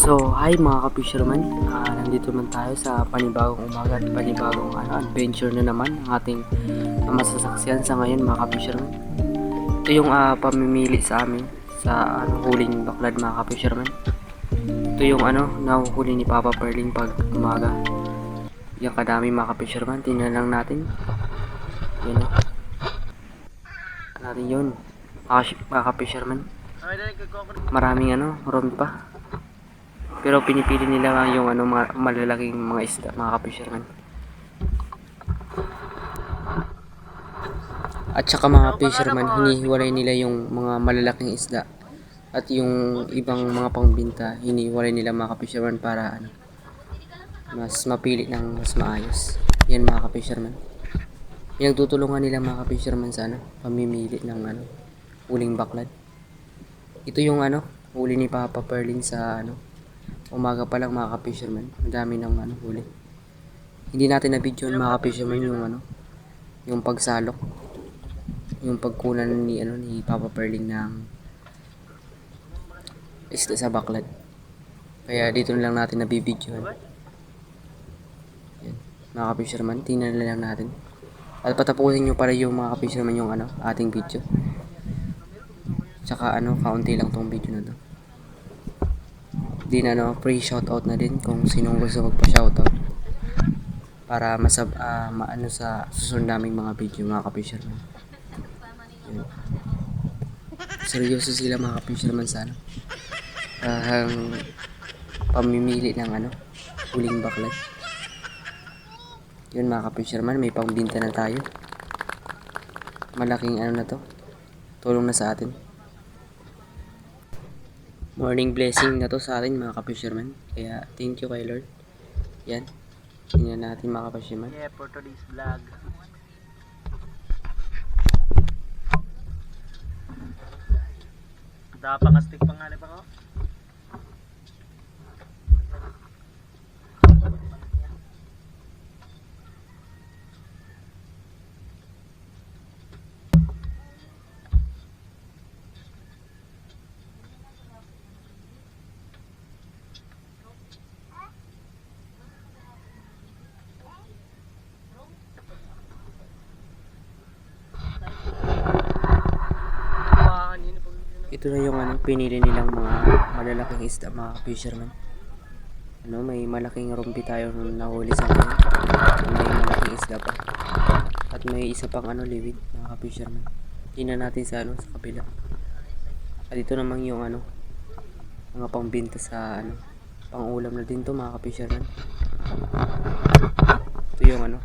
So, hi mga ka-fisherman. Ah, nandito naman tayo sa panibagong umaga at panibagong ano, adventure na naman ang ating ah, masasaksiyan sa ngayon mga ka-fisherman. Ito yung ah, pamimili sa amin sa ano, huling baklad mga ka-fisherman. Ito yung ano, nahuhuli ni Papa Perling pag umaga. Yung kadami mga ka-fisherman, tingnan lang natin. Yan o. Natin yun. Mga, ka-fisherman. Maraming ano, rom pa. Pero pinipili nila nga yung ano, mga malalaking mga isda, mga ka-fisherman. At saka mga fisherman, hinihiwalay nila yung mga malalaking isda. At yung ibang mga pangbinta, hinihiwalay nila mga ka-fisherman para ano, mas mapili ng mas maayos. Yan mga ka-fisherman. Pinagtutulungan nila mga ka-fisherman sa ano, pamimili ng ano, huling baklad. Ito yung ano, huli ni Papa Perlin sa ano, umaga pa lang mga ka-fisherman. Ang dami ng ano, huli. Hindi natin na-video mga ka-fisherman yung ano, yung pagsalok. Yung pagkunan ni ano ni Papa Perling ng isda sa baklad. Kaya dito lang natin nabibidyohan. Yan. Mga ka-fisherman, tingnan na lang natin. At patapusin nyo para yung mga ka-fisherman yung ano, ating video. Tsaka ano, kaunti lang tong video na to. Din ano, free shoutout na din kung sinong gusto magpa-shoutout. Para masab ah, maano sa susunod naming mga video mga ka-fisherman. Seryoso sila mga ka-fisherman sa ano. Ang pamimili ng ano, huling baklad. Yun mga ka-fisherman, may pangbinta na tayo. Malaking ano na to. Tulong na sa atin. Morning blessing na to sa atin mga ka-fisherman. Kaya thank you kay Lord. Yan. Tingnan natin mga ka-fisherman. Yeah, for today's vlog. Dapat nga stick Ito na yung ano, pinili nilang mga malalaking isda mga fisherman. Ano, may malaking rumpi tayo nung nahuli sa akin. May malaking isda pa. At may isa pang ano, liwit mga fisherman. Tingnan natin sa ano, sa kabila. At ito namang yung ano, mga pangbinta sa ano, pang ulam na din to mga fisherman. Ito yung ano,